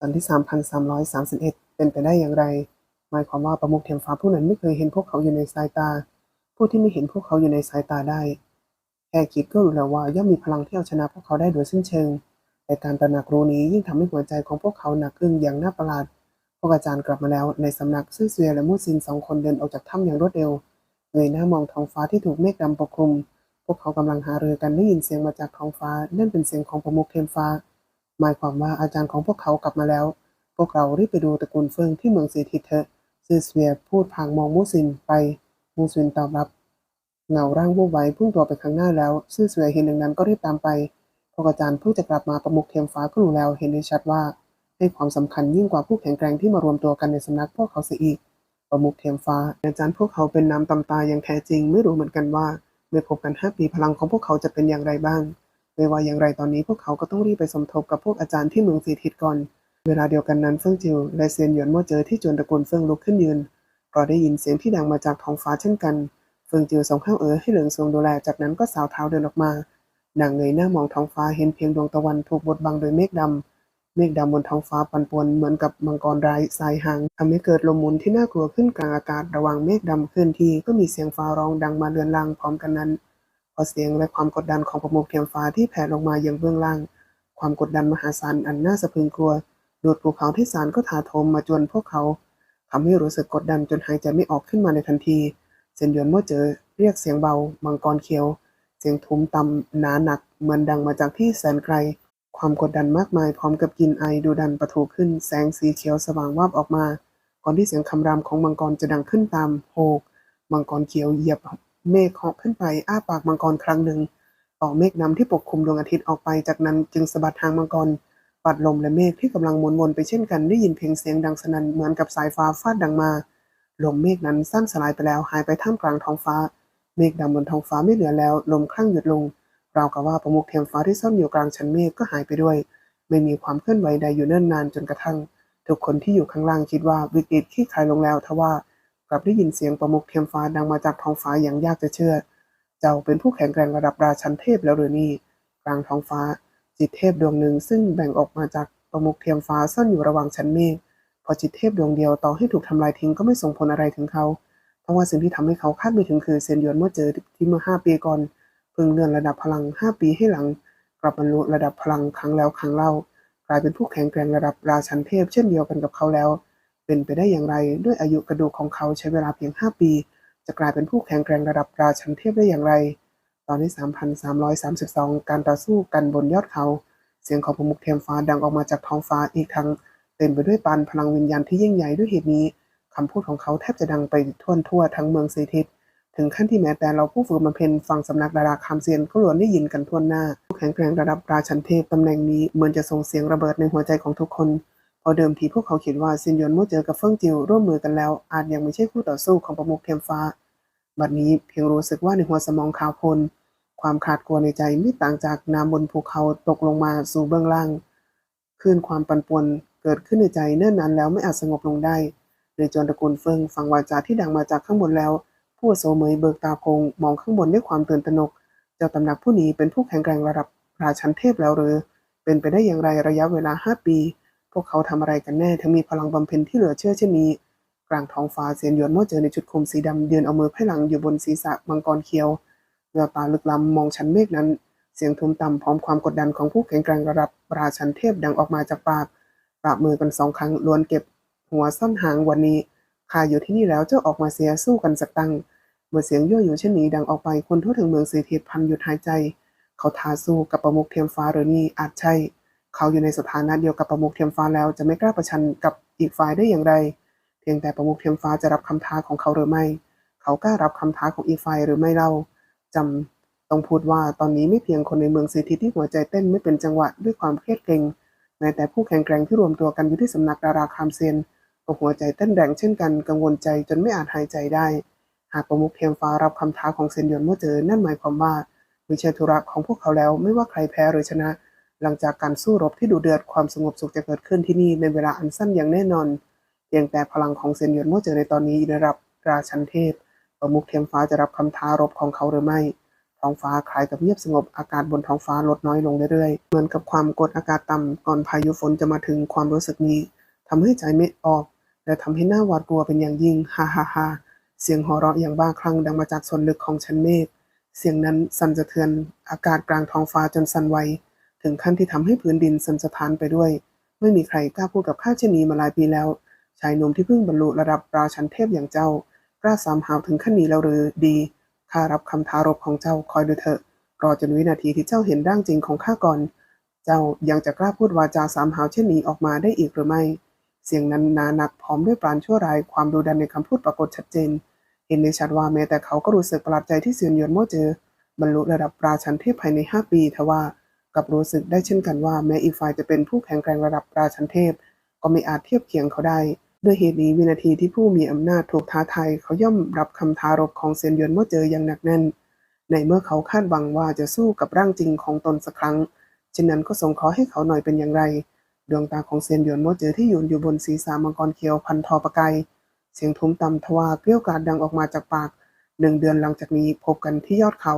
ตอนที่ 3,331 เป็นไปได้อย่างไร หมายความว่าประมุขเทียมฟ้าผู้นั้นไม่เคยเห็นพวกเขาอยู่ในสายตา ผู้ที่ไม่เห็นพวกเขาอยู่ในสายตาได้ แค่คิดก็รู้แล้วว่าย่อมมีพลังที่เอาชนะพวกเขาได้โดยสิ้นเชิง แต่การตระหนักรู้นี้ยิ่งทำให้หัวใจของพวกเขาหนักอึ้งอย่างน่าประหลาด พวกอาจารย์กลับมาแล้ว ในสำนักซื่อเซียและมูซินสองคนเดินออกจากถ้ำอย่างรวดเร็ว เงยหน้ามองท้องฟ้าที่ถูกเมฆดำปกคลุม พวกเขากำลังหารือกันได้ยินเสียงมาจากท้องฟ้านั่นเป็นเสียงของประมุขเทียมฟ้า หมายความว่าอาจารย์ของพวกเขากลับมาแล้ว พวกเรารีบไปดูตระกูลเฟิงที่เมืองเสีทิเถอะซื่อเซียพูดพางมองมูซินไป มูซินตอบรับ เงาร่างวูบไว้พุ่งตัวไปข้างหน้าแล้ว ซื่อเสวียเห็นดังนั้นก็รีบตามไปพวกอาจารย์เพิ่งจะกลับมาประมุขเทียมฟ้าก็รู้แล้วเห็นได้ชัดว่าให้ความสำคัญยิ่งกว่าผู้แข็งแกร่งที่มารวมตัวกันในสำนักพวกเขาเสียอีก ประมุขเทียมฟ้า อาจารย์พวกเขาเป็นน้ำตำตาอย่างแท้จริง ไม่รู้เหมือนกันว่าเมื่อพบกันห้าปีพลังของพวกเขาจะเป็นอย่างไรบ้าง ไม่ว่าอย่างไรตอนนี้พวกเขาก็ต้องรีบไปสมทบกับพวกอาจารย์ที่เมืองสีทิศก่อน เวลาเดียวกันนั้นเฟิงจิวและเซียนหยวนโม่เจอที่จวนตระกูลเฟิงลุกขึ้นยืนก็ได้ยินเสียงที่ดังมาจากท้องฟ้าเช่นกัน เฟิงจิวส่งข้าวเอ๋อให้เหลิงซงดูแล จากนั้นก็สาวเท้าเดินออกมานางเงยหน้ามองท้องฟ้าเห็นเพียงดวงตะวันถูกบดบังโดยเมฆดำ เมฆดำบนท้องฟ้าปั่นป่วนเหมือนกับมังกรร้ายสายหางทำให้เกิดลมหมุนที่น่ากลัวขึ้นกลางอากาศระหว่างเมฆดำเคลื่อนที่ก็มีเสียงฟ้าร้องดังมาเรือนรางพร้อมกันนั้น พอเสียงและความกดดันของประมุขเทียมฟ้าที่แผ่ลงมาอย่างเบื้องล่าง ความกดดันมหาศาลอันน่าสะพรึงกลัวดูดภูเขาที่สารก็ถาโถมมาจวนพวกเขาทำให้รู้สึกกดดันจนหายใจไม่ออกขึ้นมาในทันทีเซนยวนเมื่อเจอเรียกเสียงเบา มังกรเขียว เสียงทุ้มต่ำหนาหนัก เหมือนดังมาจากที่แสนไกล ความกดดันมากมายพร้อมกับกินไอดูดันประทุขึ้น แสงสีเขียวสว่างวาบออกมา ก่อนที่เสียงคำรามของมังกรจะดังขึ้นตามโหกมังกรเขียวเหยียบ เมฆเหาะขึ้นไปอ้าปากมังกรครั้งหนึ่งต่อเมฆดำที่ปกคลุมดวงอาทิตย์ออกไปจากนั้นจึงสะบัดทางมังกรปัดลมและเมฆที่กำลังหมุนวนไปเช่นกันได้ยินเพียงเสียงดังสนั่นเหมือนกับสายฟ้าฟาดดังมาลมเมฆนั้นสั้นสลายไปแล้วหายไปท่ามกลางท้องฟ้า เมฆดำบนท้องฟ้าไม่เหลือแล้ว ลมคลั่งหยุดลงราวกับว่าประมุขเทียมฟ้าที่ซ่อนอยู่กลางชั้นเมฆก็หายไปด้วย ไม่มีความเคลื่อนไหวใดอยู่เนิ่นนานจนกระทั่ง ทุกคนที่อยู่ข้างล่างคิดว่าวิกฤตคลี่คลายลงแล้วทว่า กลับได้ยินเสียงประมุขเทียมฟ้าดังมาจากท้องฟ้าอย่างยากจะเชื่อ เจ้าเป็นผู้แข็งแกร่งระดับราชันเทพแล้วหรือนี่กลางท้องฟ้า จิตเทพดวงหนึ่งซึ่งแบ่งออกมาจากประมุขเทียมฟ้าซ่อนอยู่ระหว่างชั้นเมฆพอจิตเทพดวงเดียวต่อให้ถูกทำลายทิ้งก็ไม่ส่งผลอะไรถึงเขาเพราะว่าสิ่งที่ทำให้เขาคาดไม่ถึงคือเซียนหยวนเมื่อเจอที่เมื่อห้าปีก่อนเพิ่งเลื่อนระดับพลังห้าปีให้หลัง กลับบรรลุระดับพลังครั้งแล้วครั้งเล่า กลายเป็นผู้แข็งแกร่งระดับราชันเทพเช่นเดียวกันกับเขาแล้ว เป็นไปได้อย่างไร ด้วยอายุกระดูกของเขาใช้เวลาเพียงห้าปี จะกลายเป็นผู้แข็งแกร่งระดับราชันเทพได้อย่างไร ตอนที่3,332 การต่อสู้กันบนยอดเขา เสียงของประมุขเทียมฟ้าดังออกมาจากท้องฟ้าอีกทั้งเต็มไปด้วยปานพลังวิญญาณที่ยิ่งใหญ่ด้วยเหตุนี้คำพูดของเขาแทบจะดังไปทั่วทั่วทั้งเมืองซีทิศถึงขั้นที่แม้แต่เราผู้ฝึกบำเพ็ญฟังสำนักดาราคามเซียนก็ล้วนได้ยินกันทั่วหน้าผู้แข็งแกร่งระดับราชันเทพตำแหน่งนี้เหมือนจะส่งเสียงระเบิดในหัวใจของทุกคน เพอเดิมทีพวกเขาคิดว่าซินยอนเมื่อเจอกับเฟิ่งจิวร่วมมือกันแล้ว อาจยังไม่ใช่คู่ต่อสู้ของประมุขเทียมฟ้า บัดนี้เพียงรู้สึกว่าในหัวสมองขาวพล ความขาดกลัวในใจไม่ต่างจากน้ำบนภูเขาตกลงมาสู่เบื้องล่างคลื่นความปั่นป่วนเกิดขึ้นในใจเนิ่นนานแล้วไม่อาจสงบลงได้โดยจนตระกูลเฟิงฟังวาจาที่ดังมาจากข้างบนแล้ว ผู้โซเมยเบิกตาโพงมองข้างบนด้วยความตื่นตระหนก เจ้าตำหนักผู้นี้เป็นผู้แข็งแกร่งระดับราชันเทพแล้วหรือ เป็นไปได้อย่างไรระยะเวลาห้าปี พวกเขาทำอะไรกันแน่ถึงมีพลังบำเพ็ญที่เหลือเชื่อเช่นนี้ กลางท้องฟ้าเซียนหยวนเมื่อเจอในชุดคลุมสีดำยืนเอามือไพ่หลังอยู่บนศีรษะมังกรเขียวแววตาลึกล้ำมองชั้นเมฆนั้น เสียงทุ้มต่ำพร้อมความกดดันของผู้แข็งแกร่งระดับราชันเทพดังออกมาจากปากปราบมือกันสองครั้งล้วนเก็บ หัวซ่อนหางวันนี้ข้าอยู่ที่นี่แล้วเจ้าออกมาเสียสู้กันสักตั้งเมื่อเสียงยั่วอยู่เช่นนี้ดังออกไปคนทั่วถึงเมืองสีเทิศพันหยุดหายใจ เขาท้าสู้กับประมุขเทียมฟ้าหรือนี่อาจใช่ เขาอยู่ในสถานะเดียวกับประมุขเทียมฟ้าแล้วจะไม่กล้าประชันกับอีกฝ่ายได้อย่างไร เพียงแต่ประมุขเทียมฟ้าจะรับคำท้าของเขาหรือไม่ เขากล้ารับคำท้าของอีกฝ่ายหรือไม่เล่าจำต้องพูดว่าตอนนี้ไม่เพียงคนในเมืองสีทิศที่หัวใจเต้นไม่เป็นจังหวะด้วยความเครียดเกรงแม้แต่ผู้แข็งแกร่งที่รวมตัวกันอยู่ที่สำนักดาราคามเซียนก็หัวใจเต้นแรงเช่นกันกังวลใจจนไม่อาจหายใจได้ หากประมุขเทียมฟ้ารับคำท้าของเซนยอนเมื่อเจอนั่นหมายความว่าไม่ใช่ธุระของพวกเขาแล้วไม่ว่าใครแพ้หรือชนะ หลังจากการสู้รบที่ดุเดือดความสงบสุขจะเกิดขึ้นที่นี่ในเวลาอันสั้นอย่างแน่นอน เพียงแต่พลังของเซนยอนเมื่อเจอในตอนนี้อยู่ในระดับราชันเทพ ประมุขเทียมฟ้าจะรับคำท้ารบของเขาหรือไม่ ท้องฟ้าคล้ายกับเงียบสงบอากาศบนท้องฟ้าลดน้อยลงเรื่อยๆ เหมือนกับความกดอากาศต่ำก่อนพายุฝนจะมาถึงความรู้สึกนี้ทำให้ใจไม่ออกและทำให้หน้าหวาดกลัวเป็นอย่างยิ่งฮ่าฮ่าฮ่าเสียงหัวเราะอย่างบ้าคลั่งดังมาจากส่วนลึกของชั้นเมฆเสียงนั้นสั่นสะเทือนอากาศกลางท้องฟ้าจนสั่นไหว ถึงขั้นที่ทำให้พื้นดินสั่นสะท้านไปด้วย ไม่มีใครกล้าพูดกับข้าเช่นนี้มาหลายปีแล้ว ชายหนุ่มที่เพิ่งบรรลุระดับราชันเทพอย่างเจ้า กล้าสามหาวถึงขั้นนี้แล้วหรือดีข้ารับคำท้ารบของเจ้าคอยดูเถอะรอจนวินาทีที่เจ้าเห็นร่างจริงของข้าก่อน เจ้ายังจะกล้าพูดวาจาสามหาวเช่นนี้ออกมาได้อีกหรือไม่ เสียงนั้นหนาหนักพร้อมด้วยปราณชั่วร้ายความดุดันในคำพูดปรากฏชัดเจน เห็นได้ชัดว่าแม้แต่เขาก็รู้สึกประหลาดใจที่เซียนหยวนโม่เจอบรรลุระดับราชันเทพภายใน5ปีทว่า กับรู้สึกได้เช่นกันว่าแม้อีกฝ่ายจะเป็นผู้แข็งแกร่งระดับราชันเทพ ก็ไม่อาจเทียบเคียงเขาได้ ด้วยเหตุนี้วินาทีที่ผู้มีอำนาจถูกท้าทายเขาย่อมรับคำท้ารบของเซียนหยวนโม่เจออย่างหนักแน่น ในเมื่อเขาคาดหวังว่าจะสู้กับร่างจริงของตนสักครั้งเช่นนั้นก็ส่งขอให้เขาหน่อยเป็นอย่างไร ดวงตาของเซียนหยวนโมเจอที่ยืนอยู่บนศีรษะมังกรเขียวพันทอประกายเสียงทุ้มต่ำทว่าเกลี้ยวกราดดังออกมาจากปากหนึ่งเดือนหลังจากนี้พบกันที่ยอดเขา